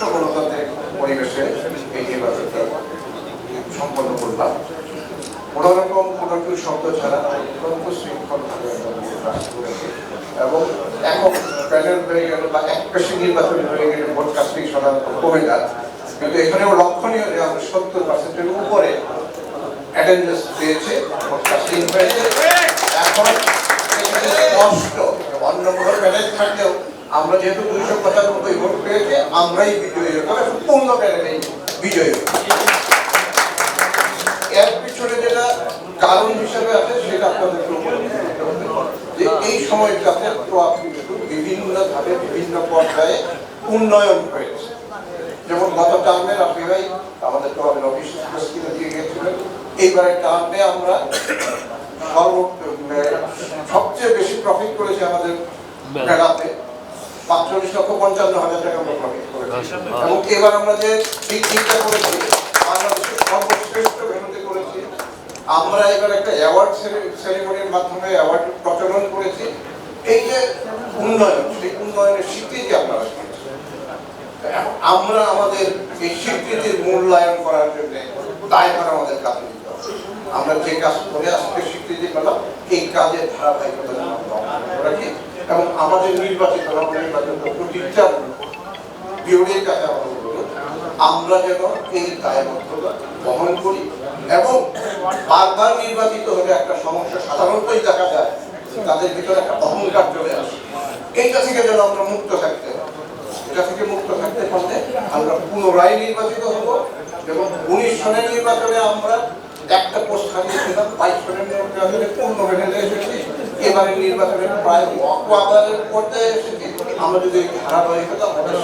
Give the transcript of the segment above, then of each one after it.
সুষ্ঠু গণতান্ত্রিক পরিবেশে এই নির্বাচনটা সম্পন্ন করলাম। কোনো রকম, কোনো একটু শব্দ ছাড়া অত্যন্ত শৃঙ্খলভাবে এবং একক প্যানেল হয়ে গেল বা এক পেশি নির্বাচন হয়ে গেলে ভোট কাস্টিং সাধারণত কমে যায় কিন্তু এখানেও লক্ষণীয় যে আমরা সত্তর পার্সেন্টের উপরে অ্যাটেন্ডেন্স পেয়েছে, ভোট কাস্টিং হয়েছে। এখন স্পষ্ট অন্য কোনো প্যানেল থাকলেও আমরা যেহেতু দুইশো পঁচানব্বই ভোট পেয়েছে আমরাই বিজয়ী এবং পূর্ণ প্যানেলেই বিজয়ী এর পিছনে যেটা কারণ হিসেবে আছে সেটা উপলব্ধি যে এই সময়টাতে কিন্তু বিভিন্ন ভাবে বিভিন্ন পর্যায়ে উন্নয়ন হয়েছে। যেমন গত টার্মে রাফি ভাই আমাদের ক্রপের অফিস স্কিমে দিয়ে গিয়েছিলেন। এইবারের টার্মে আমরা সর্ব সবচেয়ে বেশি প্রফিট করেছি আমাদের মেলাতে। পাঁচচল্লিশ লক্ষ পঞ্চান্ন হাজার টাকা আমরা প্রফিট করেছি। এবং এবার আমরা যে চিন্তা করেছি বাংলাদেশের সর্বশ্রেষ্ঠ ভেনুতে করেছি আমরা এবার একটা অ্যাওয়ার্ড সেরেমনির মাধ্যমে অ্যাওয়ার্ড প্রচলন করেছি। এই যে উন্নয়ন সেই উন্নয়নের স্বীকৃতি আপনারা আমরা আমাদের এই স্বীকৃতির মূল্যায়ন করার জন্য দায়ভার আমাদের কাছে। আমরা যে কাজ করে আজকে স্বীকৃতি পেলাম এই কাজের ধারাবাহিকতা যেন আমরা অব্যাহত রাখি নির্বাচিত প্রতিটা বিওডির কাছে আমরা যেন এই দায়বদ্ধতা বহন করি এবং বারবার নির্বাচিত হলে একটা সমস্যা সাধারণতই দেখা যায়, তাদের ভিতরে একটা অহংকার চলে আসে। এইটা থেকে যেন আমরা মুক্ত থাকতে হবে এটা থেকে মুক্ত থাকতে পারলে আমরা পুনরায় নির্বাচিত হব এবং উনিশ সনের নির্বাচনে আমরা একটা পোস্ট হারিয়েছিলাম বাইশ সনের নির্বাচনে পূর্ণ প্যানেলে এসেছি এবারের নির্বাচনে প্রায় পর্যায়ে এসেছি। আমরা যদি ধারাবাহিকতা, আমাদের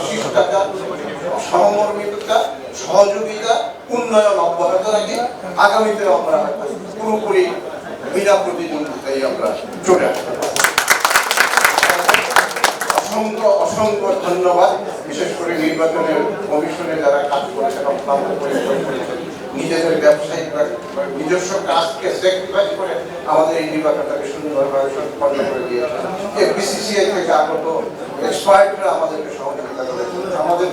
সহমর্মিতা সহযোগিতা, উন্নয়ন অব্যাহত রাখি আগামীতে আমরা পুরোপুরি বিনা প্রতিদ্বন্দ্বিতায় আমরা চলে আসতে। অসংখ্য অসংখ্য ধন্যবাদ, বিশেষ করে নির্বাচনের কমিশনে যারা কাজ করেছেন অক্লান্ত নিজেদের ব্যবসায়িক নিজস্ব কাজকে স্যাক্রিফাইস করে আমাদের এই নির্বাচনটাকে সুন্দরভাবে সম্পন্ন করে দিয়েছেন এই বিসিসিআই থেকে আগত এক্সপার্টরা আমাদেরকে সহযোগিতা করেছেন। আমাদের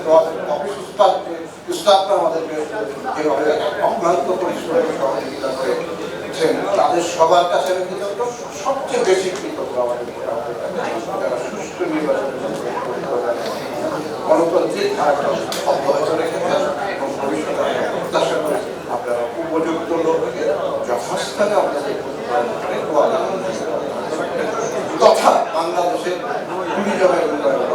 অফিস স্টাফ স্টাফরা আমাদেরকে যেভাবে অক্লান্ত পরিশ্রমে সহযোগিতা করেছেন, তাদের সবার কাছে আমি কৃতজ্ঞ সবচেয়ে বেশি কৃতজ্ঞ আমাদের যারা সুষ্ঠু নির্বাচনের ধারাটা অব্যাহত রেখেছেন এবং ভবিষ্যতে আমরা প্রত্যাশা করি আপনারা উপযুক্ত লোককে যথাস্থানে আপনাদের তথা বাংলাদেশের টুরিজমের উন্নয়ন।